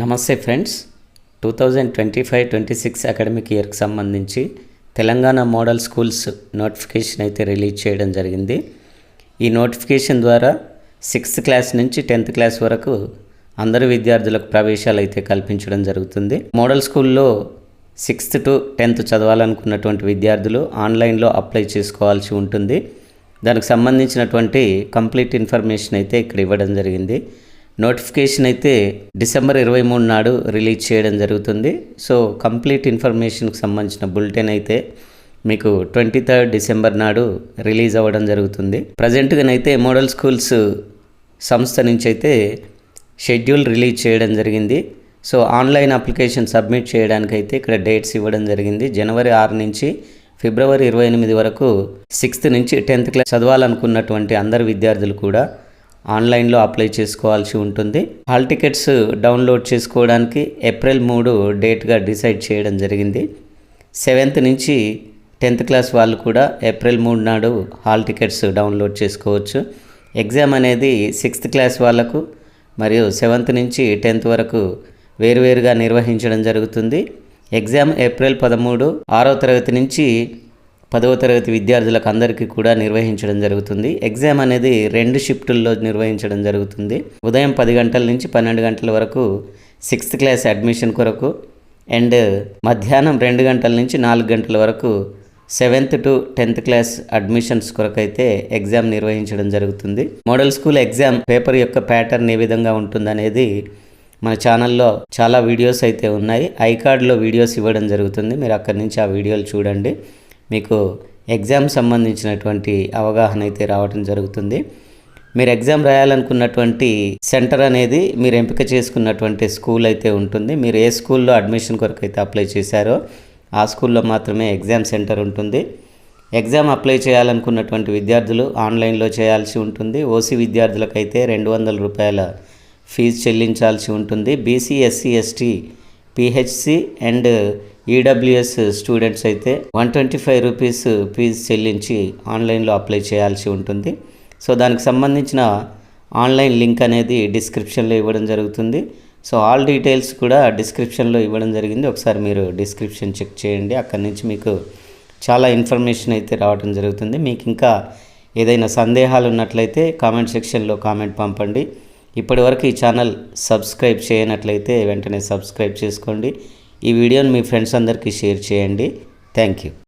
నమస్తే friends. Two thousand twenty five twenty six academic ఇయర్కి సంబంధించి తెలంగాణ మోడల్ స్కూల్స్ నోటిఫికేషన్ అయితే రిలీజ్ చేయడం జరిగింది. ఈ నోటిఫికేషన్ ద్వారా సిక్స్త్ క్లాస్ నుంచి టెన్త్ క్లాస్ వరకు అందరు విద్యార్థులకు ప్రవేశాలు అయితే కల్పించడం జరుగుతుంది. మోడల్ స్కూల్లో సిక్స్త్ టు టెన్త్ చదవాలనుకున్నటువంటి విద్యార్థులు ఆన్లైన్లో అప్లై చేసుకోవాల్సి ఉంటుంది. దానికి సంబంధించినటువంటి కంప్లీట్ ఇన్ఫర్మేషన్ అయితే ఇక్కడ ఇవ్వడం జరిగింది. నోటిఫికేషన్ అయితే డిసెంబర్ ఇరవై మూడు నాడు రిలీజ్ చేయడం జరుగుతుంది. సో కంప్లీట్ ఇన్ఫర్మేషన్కి సంబంధించిన బులెటిన్ అయితే మీకు ట్వంటీ థర్డ్ డిసెంబర్ నాడు రిలీజ్ అవ్వడం జరుగుతుంది. ప్రజెంట్గానైతే మోడల్ స్కూల్స్ సంస్థ నుంచి అయితే షెడ్యూల్ రిలీజ్ చేయడం జరిగింది. సో ఆన్లైన్ అప్లికేషన్ సబ్మిట్ చేయడానికి అయితే ఇక్కడ డేట్స్ ఇవ్వడం జరిగింది. జనవరి ఆరు నుంచి ఫిబ్రవరి ఇరవై ఎనిమిది వరకు సిక్స్త్ నుంచి టెన్త్ క్లాస్ చదవాలనుకున్నటువంటి అందరు విద్యార్థులు కూడా ఆన్లైన్లో అప్లై చేసుకోవాల్సి ఉంటుంది. హాల్ టికెట్స్ డౌన్లోడ్ చేసుకోవడానికి ఏప్రిల్ మూడు డేట్గా డిసైడ్ చేయడం జరిగింది. సెవెంత్ నుంచి టెన్త్ క్లాస్ వాళ్ళు కూడా ఏప్రిల్ మూడు నాడు హాల్ టికెట్స్ డౌన్లోడ్ చేసుకోవచ్చు. ఎగ్జామ్ అనేది సిక్స్త్ క్లాస్ వాళ్ళకు మరియు సెవెంత్ నుంచి టెన్త్ వరకు వేరువేరుగా నిర్వహించడం జరుగుతుంది. ఎగ్జామ్ ఏప్రిల్ పదమూడు ఆరో తరగతి నుంచి పదవ తరగతి విద్యార్థులకు అందరికీ కూడా నిర్వహించడం జరుగుతుంది. ఎగ్జామ్ అనేది రెండు షిఫ్టుల్లో నిర్వహించడం జరుగుతుంది. ఉదయం పది గంటల నుంచి పన్నెండు గంటల వరకు సిక్స్త్ క్లాస్ అడ్మిషన్ కొరకు అండ్ మధ్యాహ్నం రెండు గంటల నుంచి నాలుగు గంటల వరకు seventh to tenth class admissions కొరకు అయితే ఎగ్జామ్ నిర్వహించడం జరుగుతుంది. మోడల్ స్కూల్ ఎగ్జామ్ పేపర్ యొక్క ప్యాటర్న్ ఏ విధంగా ఉంటుందనేది మన ఛానల్లో చాలా వీడియోస్ అయితే ఉన్నాయి. ఐకార్డ్లో వీడియోస్ ఇవ్వడం జరుగుతుంది. మీరు అక్కడి నుంచి ఆ వీడియోలు చూడండి. మీకు ఎగ్జామ్ సంబంధించినటువంటి అవగాహన అయితే రావడం జరుగుతుంది. మీరు ఎగ్జామ్ రాయాలనుకున్నటువంటి సెంటర్ అనేది మీరు ఎంపిక చేసుకున్నటువంటి స్కూల్ అయితే ఉంటుంది. మీరు ఏ స్కూల్లో అడ్మిషన్ కొరకు అయితే అప్లై చేశారో ఆ స్కూల్లో మాత్రమే ఎగ్జామ్ సెంటర్ ఉంటుంది. ఎగ్జామ్ అప్లై చేయాలనుకున్నటువంటి విద్యార్థులు ఆన్లైన్లో చేయాల్సి ఉంటుంది. ఓసీ విద్యార్థులకైతే రెండు వందల రూపాయల ఫీజు చెల్లించాల్సి ఉంటుంది. BC SC ST PHC and EWS students అయితే one twenty five rupees fee చెల్లించి ఆన్లైన్లో అప్లై చేయాల్సి ఉంటుంది. సో దానికి సంబంధించిన ఆన్లైన్ లింక్ అనేది డిస్క్రిప్షన్లో ఇవ్వడం జరుగుతుంది. సో ఆల్ డీటెయిల్స్ కూడా డిస్క్రిప్షన్లో ఇవ్వడం జరిగింది. ఒకసారి మీరు డిస్క్రిప్షన్ చెక్ చేయండి. అక్కడి నుంచి మీకు చాలా ఇన్ఫర్మేషన్ అయితే రావడం జరుగుతుంది. మీకు ఇంకా ఏదైనా సందేహాలు ఉన్నట్లయితే కామెంట్ సెక్షన్లో కామెంట్ పంపండి. ఇప్పటివరకు ఈ ఛానల్ సబ్స్క్రైబ్ చేయనట్లయితే వెంటనే సబ్స్క్రైబ్ చేసుకోండి. ఈ వీడియోని మీ ఫ్రెండ్స్ అందరికీ షేర్ చేయండి. Thank you.